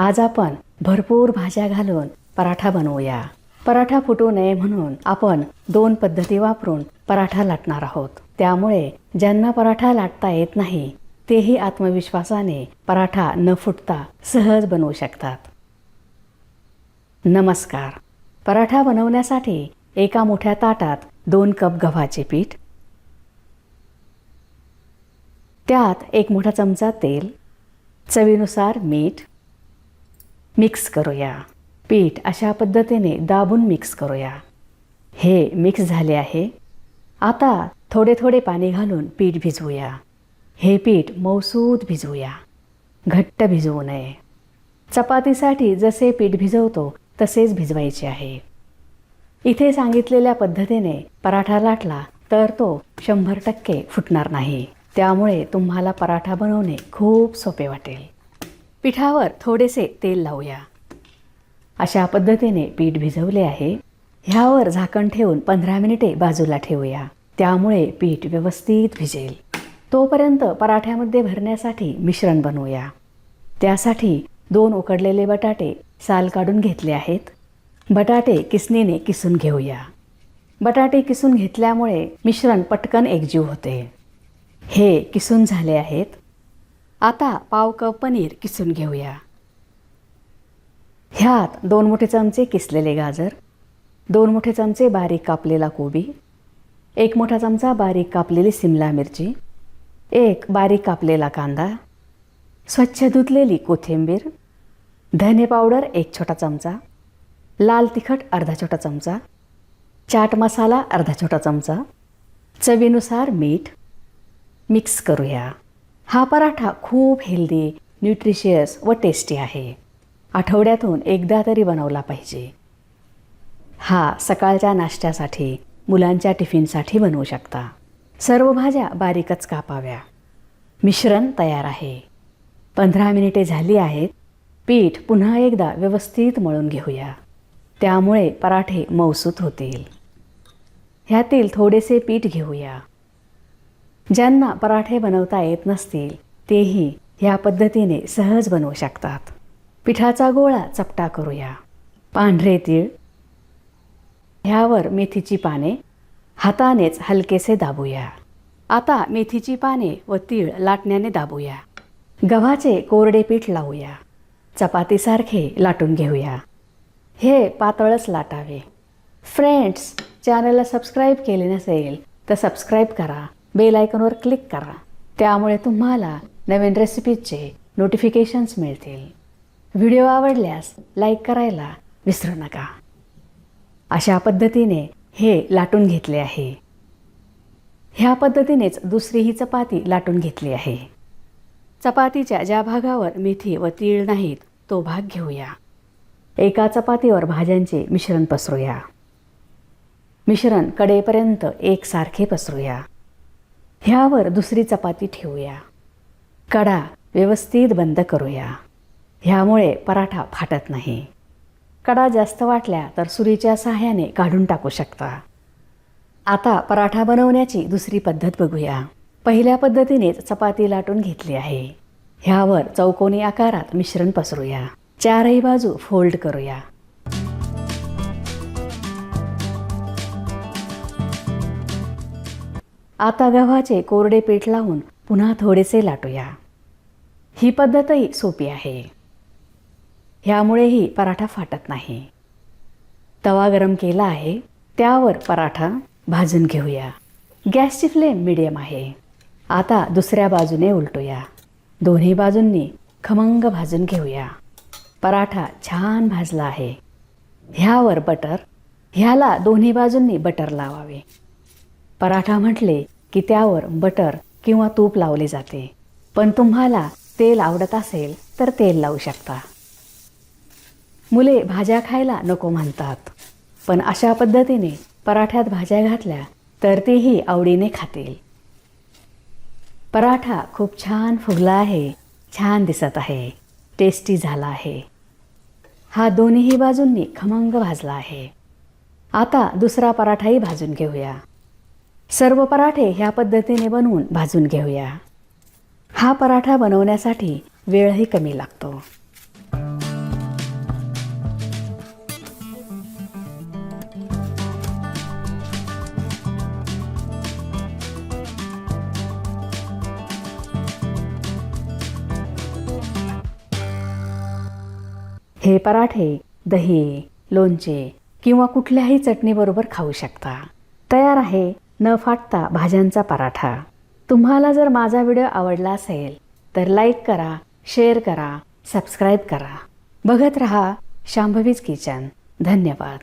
आज आपण भरपूर भाज्या घालून पराठा बनवूया. पराठा फुटू नये म्हणून आपण दोन पद्धती वापरून पराठा लाटणार आहोत. त्यामुळे ज्यांना पराठा लाटता येत नाही तेही आत्मविश्वासाने पराठा न फुटता सहज बनवू शकतात. नमस्कार. पराठा बनवण्यासाठी एका मोठ्या ताटात दोन कप गव्हाचे पीठ त्यात एक मोठा चमचा तेल चवीनुसार मीठ मिक्स करूया. पीठ अशा पद्धतीने दाबून मिक्स करूया. हे मिक्स झाले आहे. आता थोडे थोडे पाणी घालून पीठ भिजवूया. हे पीठ मौसूद भिजवूया. घट्ट भिजवू नये. चपातीसाठी जसे पीठ भिजवतो तसेच भिजवायचे आहे. इथे सांगितलेल्या पद्धतीने पराठा लाटला तर तो शंभर टक्के फुटणार नाही. त्यामुळे तुम्हाला पराठा बनवणे खूप सोपे वाटेल. पिठावर थोडेसे तेल लावूया. अशा पद्धतीने पीठ भिजवले आहे. ह्यावर झाकण ठेवून पंधरा मिनिटे बाजूला ठेवूया. त्यामुळे पीठ व्यवस्थित भिजेल. तोपर्यंत पराठ्यामध्ये भरण्यासाठी मिश्रण बनवूया. त्यासाठी दोन उकडलेले बटाटे साल काढून घेतले आहेत. बटाटे किसणीने किसून घेऊया. बटाटे किसून घेतल्यामुळे मिश्रण पटकन एकजीव होते. हे किसून झाले आहेत. आता पाव कप पनीर किसून घेऊया. ह्यात दोन मोठे चमचे किसलेले गाजर दोन मोठे चमचे बारीक कापलेला कोबी एक मोठा चमचा बारीक कापलेली सिमला मिरची एक बारीक कापलेला कांदा स्वच्छ धुतलेली कोथिंबीर धने पावडर एक छोटा चमचा लाल तिखट अर्धा छोटा चमचा चाट मसाला अर्धा छोटा चमचा चवीनुसार मीठ मिक्स करूया. हा पराठा खूप हेल्दी न्यूट्रिशियस व टेस्टी आहे. आठवड्यातून एकदा तरी बनवला पाहिजे. हा सकाळच्या नाश्त्यासाठी मुलांच्या टिफिनसाठी बनवू शकता. सर्व भाज्या बारीकच कापाव्या. मिश्रण तयार आहे. पंधरा मिनिटे झाली आहेत. पीठ पुन्हा एकदा व्यवस्थित मळून घेऊया. त्यामुळे पराठे मौसूत होतील. ह्यातील थोडेसे पीठ घेऊया. ज्यांना पराठे बनवता येत नसतील तेही ह्या पद्धतीने सहज बनवू शकतात. पिठाचा गोळा चपटा करूया. पांढरे तीळ. ह्यावर मेथीची पाने. हातानेच हलकेसे दाबूया. आता मेथीची पाने व तीळ लाटण्याने दाबूया. गव्हाचे कोरडे पीठ लावूया. चपातीसारखे लाटून घेऊया. हे पातळच लाटावे. फ्रेंड्स चॅनलला सबस्क्राईब केले नसेल तर सबस्क्राईब करा. बेल आयकॉनवर क्लिक करा. त्यामुळे तुम्हाला नवीन रेसिपीजचे नोटिफिकेशन्स मिळतील. व्हिडिओ आवडल्यास लाईक करायला विसरू नका. अशा पद्धतीने हे लाटून घेतले आहे. ह्या पद्धतीनेच दुसरी ही चपाती लाटून घेतली आहे. चपातीच्या ज्या भागावर मेथी व तीळ नाहीत तो भाग घेऊया. एका चपातीवर भाज्यांचे मिश्रण पसरूया. मिश्रण कडेपर्यंत एकसारखे पसरूया. ह्यावर दुसरी चपाती ठेवूया. कडा व्यवस्थित बंद करूया. ह्यामुळे पराठा फाटत नाही. कडा जास्त वाटल्या तर सुरीच्या सहाय्याने काढून टाकू शकता. आता पराठा बनवण्याची दुसरी पद्धत बघूया. पहिल्या पद्धतीनेच चपाती लाटून घेतली आहे. ह्यावर चौकोनी आकारात मिश्रण पसरूया. चारही बाजू फोल्ड करूया. आता गव्हाचे कोरडे पीठ लावून पुन्हा थोडेसे लाटूया. ही पद्धतही सोपी आहे. ह्यामुळेही पराठा फाटत नाही. तवा गरम केला आहे त्यावर पराठा भाजून घेऊया. गॅसची फ्लेम मिडियम आहे. आता दुसऱ्या बाजूने उलटूया. दोन्ही बाजूंनी खमंग भाजून घेऊया. पराठा छान भाजला आहे. ह्यावर बटर ह्याला दोन्ही बाजूंनी बटर लावावे. पराठा म्हटले की त्यावर बटर किंवा तूप लावले जाते. पण तुम्हाला तेल आवडत असेल तर तेल लावू शकता. मुले भाज्या खायला नको म्हणतात. पण अशा पद्धतीने पराठ्यात भाज्या घातल्या तर तेही आवडीने खातील. पराठा खूप छान फुगला आहे छान दिसत आहे टेस्टी झाला आहे. हा दोन्हीही बाजूंनी खमंग भाजला आहे. आता दुसरा पराठाही भाजून घेऊया. सर्व पराठे ह्या पद्धतीने बनवून भाजून घेऊया. हा पराठा बनवण्यासाठी वेळही कमी लागतो. हे पराठे दही लोणचे किंवा कुठल्याही चटणीबरोबर खाऊ शकता. तयार आहे न फाटता भाज्यांचा पराठा. तुम्हाला जर माझा व्हिडिओ आवडला असेल तर लाईक करा शेअर करा सबस्क्राईब करा. बघत रहा शांभवीज किचन. धन्यवाद.